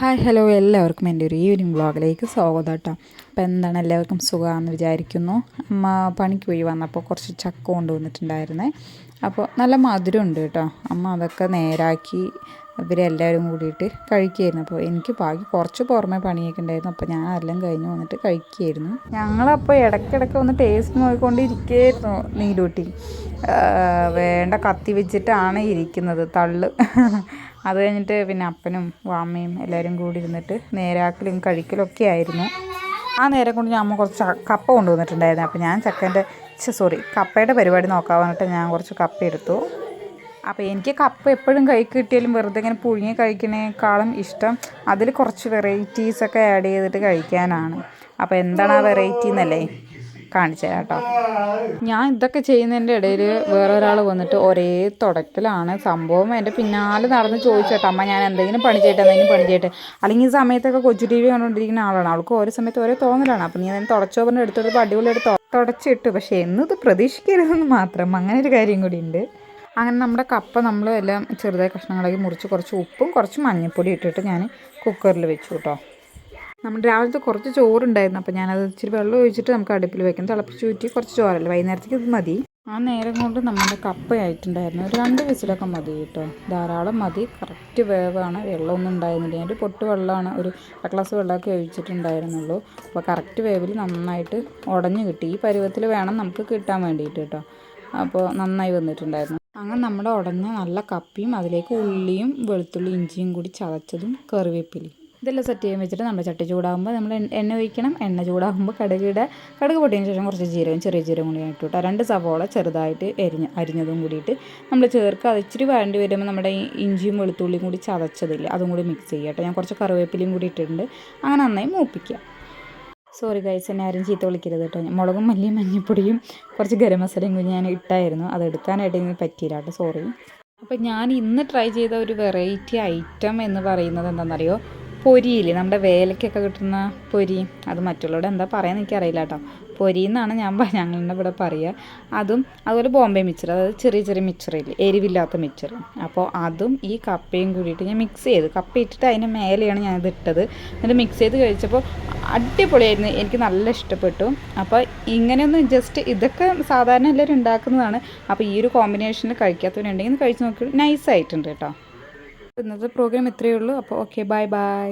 Hi hello എല്ലാവർക്കും എന്റെ ഒരു ഈവനിങ് വ്ളോഗിലേക്ക് സ്വാഗതം കേട്ടോ അപ്പോൾ എന്താണ് എല്ലാവർക്കും സുഖമാണെന്ന് വിചാരിക്കുന്നു. അമ്മ പണിക്ക് പോയി വന്നപ്പോൾ കുറച്ച് ചക്ക കൊണ്ടുവന്നിട്ടുണ്ടായിരുന്നേ. അപ്പോൾ നല്ല മധുരമുണ്ട് കേട്ടോ അമ്മ അതൊക്കെ നേരാക്കി ഇവരെല്ലാവരും കൂടിയിട്ട് കഴിക്കുകയായിരുന്നു അപ്പോൾ എനിക്ക് ബാക്കി കുറച്ച് പുറമെ പണിയൊക്കെ ഉണ്ടായിരുന്നു. അപ്പോൾ ഞാൻ എല്ലാം കഴിഞ്ഞ് വന്നിട്ട് കഴിക്കുകയായിരുന്നു ഞങ്ങളപ്പോൾ ഇടയ്ക്കിടയ്ക്ക് ഒന്ന് ടേസ്റ്റ് നോക്കിക്കൊണ്ടിരിക്കുകയായിരുന്നു നീലൂട്ടി. വേണ്ട കത്തി വെച്ചിട്ടാണ് ഇരിക്കുന്നത് തള്ള്. അത് കഴിഞ്ഞിട്ട് പിന്നെ അപ്പനും വാമ്മയും എല്ലാവരും കൂടി ഇരുന്നിട്ട് നേരാക്കലും കഴിക്കലൊക്കെ ആയിരുന്നു. ആ നേരം കൊണ്ട് ഞാൻ അമ്മ കുറച്ച് കപ്പ കൊണ്ടുവന്നിട്ടുണ്ടായിരുന്നു. അപ്പോൾ ഞാൻ ചക്കന്റെ സോറി കപ്പയുടെ പരിപാടി നോക്കാൻ പറഞ്ഞിട്ട് ഞാൻ കുറച്ച് കപ്പ എടുത്തു. അപ്പോൾ എനിക്ക് കപ്പ എപ്പോഴും കൈ കിട്ടിയാലും വെറുതെ ഇങ്ങനെ പുഴുങ്ങി കഴിക്കുന്നതിനേക്കാളും ഇഷ്ടം അതിൽ കുറച്ച് വെറൈറ്റീസൊക്കെ ആഡ് ചെയ്തിട്ട് കഴിക്കാനാണ്. അപ്പോൾ എന്താണ് ആ വെറൈറ്റി എന്നല്ലേ? കാണിച്ചു കേട്ടോ. ഞാൻ ഇതൊക്കെ ചെയ്യുന്നതിന്റെ ഇടയിൽ വേറെ ഒരാൾ വന്നിട്ട് ഒരേ തുടക്കലാണ് സംഭവം. എന്റെ പിന്നാലെ നടന്ന് ചോദിച്ചേട്ടോ അമ്മ ഞാൻ എന്തെങ്കിലും പണി ചെയ്യട്ടെ എന്തെങ്കിലും പണി ചെയ്യട്ടെ? അല്ലെങ്കിൽ ഈ സമയത്തൊക്കെ കൊച്ചു ടി വി കണ്ടുകൊണ്ടിരിക്കുന്ന ആളാണ്. അവൾക്ക് ഓരോ സമയത്ത് ഓരോ തോന്നലാണ്. അപ്പം നീ അതിന് തുടച്ചോ പറഞ്ഞ് എടുത്തെടുത്ത് അടിപൊളിയായിട്ട് തുടച്ചിട്ട്. പക്ഷേ എന്നത് പ്രതീക്ഷിക്കരുതെന്ന് മാത്രം. അങ്ങനെ ഒരു കാര്യം കൂടി ഉണ്ട്. അങ്ങനെ നമ്മുടെ കപ്പ നമ്മൾ എല്ലാം ചെറുതായി കഷ്ണങ്ങളാക്കി മുറിച്ച് കുറച്ച് ഉപ്പും കുറച്ച് മഞ്ഞൾപ്പൊടി ഇട്ടിട്ട് ഞാൻ കുക്കറിൽ വെച്ചു കേട്ടോ. നമ്മുടെ രാവിലത്തെ കുറച്ച് ചോറുണ്ടായിരുന്നു. അപ്പോൾ ഞാനത് ഇച്ചിരി വെള്ളം ഒഴിച്ചിട്ട് നമുക്ക് അടുപ്പിൽ വെക്കാം. തിളപ്പിച്ച് ഊറ്റി കുറച്ച് ചോറല്ലേ? വൈകുന്നേരത്തേക്ക് ഇത് മതി. ആ നേരം കൊണ്ട് നമ്മുടെ കപ്പയായിട്ടുണ്ടായിരുന്നു രണ്ട് വിസിലൊക്കെ മതി കേട്ടോ. ധാരാളം മതി. കറക്റ്റ് വേവാണ്. വെള്ളമൊന്നും ഉണ്ടായിരുന്നില്ല. ഞാൻ ഒരു പൊട്ട് വെള്ളമാണ് ഒരു അര ഗ്ലാസ് വെള്ളമൊക്കെ ഒഴിച്ചിട്ടുണ്ടായിരുന്നുള്ളൂ. അപ്പോൾ കറക്റ്റ് വേവിൽ നന്നായിട്ട് ഉടഞ്ഞു കിട്ടി. ഈ പരുവത്തിൽ വേണം നമുക്ക് കിട്ടാൻ വേണ്ടിയിട്ട് കേട്ടോ. അപ്പോൾ നന്നായി വന്നിട്ടുണ്ടായിരുന്നു. അങ്ങനെ നമ്മുടെ ഉടഞ്ഞ നല്ല കപ്പിയും അതിലേക്ക് ഉള്ളിയും വെളുത്തുള്ളി ഇഞ്ചിയും കൂടി ചതച്ചതും കറിവേപ്പിലയും. ഇതെല്ലാം സെറ്റ് ചെയ്യാൻ വെച്ചിട്ട് നമ്മുടെ ചട്ടി ചൂടാകുമ്പോൾ നമ്മൾ എണ്ണ ഒഴിക്കണം. എണ്ണ ചൂടാകുമ്പോൾ കടുകിടെ കടുക് പൊട്ടിയതിന് ശേഷം കുറച്ച് ജീരകം ചെറിയ ജീരകം കൂടി ഇട്ട് രണ്ട് സവോള ചെറുതായിട്ട് എരിഞ്ഞ് അരിഞ്ഞതും കൂടിയിട്ട് നമ്മൾ ചേർക്കുക. അത് ഇച്ചിരി വേണ്ടി വരുമ്പോൾ നമ്മുടെ ഇഞ്ചിയും വെളുത്തുള്ളിയും കൂടി ചതച്ചതില്ല അതും കൂടി മിക്സ് ചെയ്യുക കേട്ടോ. ഞാൻ കുറച്ച് കറിവേപ്പിലയും കൂടി ഇട്ടിട്ടുണ്ട്. അങ്ങനെ നന്നായി മൂപ്പിക്കുക. സോറി ഗൈസ് എന്നെ ആരും ചീത്ത വിളിക്കരുത് കേട്ടോ. മുളകും മല്ലിയും മഞ്ഞപ്പൊടിയും കുറച്ച് ഗരം മസാലയും കൂടി ഞാൻ ഇട്ടായിരുന്നു. അത് എടുക്കാനായിട്ട് എനിക്ക് പറ്റിയില്ല കേട്ടോ. സോറി അപ്പോൾ ഞാൻ ഇന്ന് ട്രൈ ചെയ്ത ഒരു വെറൈറ്റി ഐറ്റം എന്ന് പറയുന്നത് എന്താണെന്നറിയോ? പൊരിയില്ലേ? നമ്മുടെ വേലയ്ക്കൊക്കെ കിട്ടുന്ന പൊരി അത് മറ്റുള്ളവരുടെ എന്താ പറയാന്ന് എനിക്കറിയില്ല കേട്ടോ പൊരി എന്നാണ് ഞാൻ ഞങ്ങളുടെ ഇവിടെ പറയുക അതും അതുപോലെ ബോംബെ മിച്ചർ അതായത് ചെറിയ ചെറിയ മിച്ചറില്ലേ എരിവില്ലാത്ത മിച്ചർ അപ്പോൾ അതും ഈ കപ്പയും കൂടിയിട്ട് ഞാൻ മിക്സ് ചെയ്ത് കപ്പ ഇട്ടിട്ട് അതിന് മേലെയാണ് ഞാനിത് ഇട്ടത്. എന്നിട്ട് മിക്സ് ചെയ്ത് കഴിച്ചപ്പോൾ അടിപൊളിയായിരുന്നു. എനിക്ക് നല്ല ഇഷ്ടപ്പെട്ടു. അപ്പോൾ ഇങ്ങനെയൊന്നും ജസ്റ്റ് ഇതൊക്കെ സാധാരണ എല്ലാവരും ഉണ്ടാക്കുന്നതാണ്. അപ്പോൾ ഈ ഒരു കോമ്പിനേഷനിൽ കഴിക്കാത്തവരുണ്ടെങ്കിൽ കഴിച്ച് നോക്കി. നൈസായിട്ടുണ്ട് കേട്ടോ ഇന്നത്തെ പ്രോഗ്രാം ഇത്രയേ ഉള്ളൂ. അപ്പോൾ ഓക്കെ ബൈ ബൈ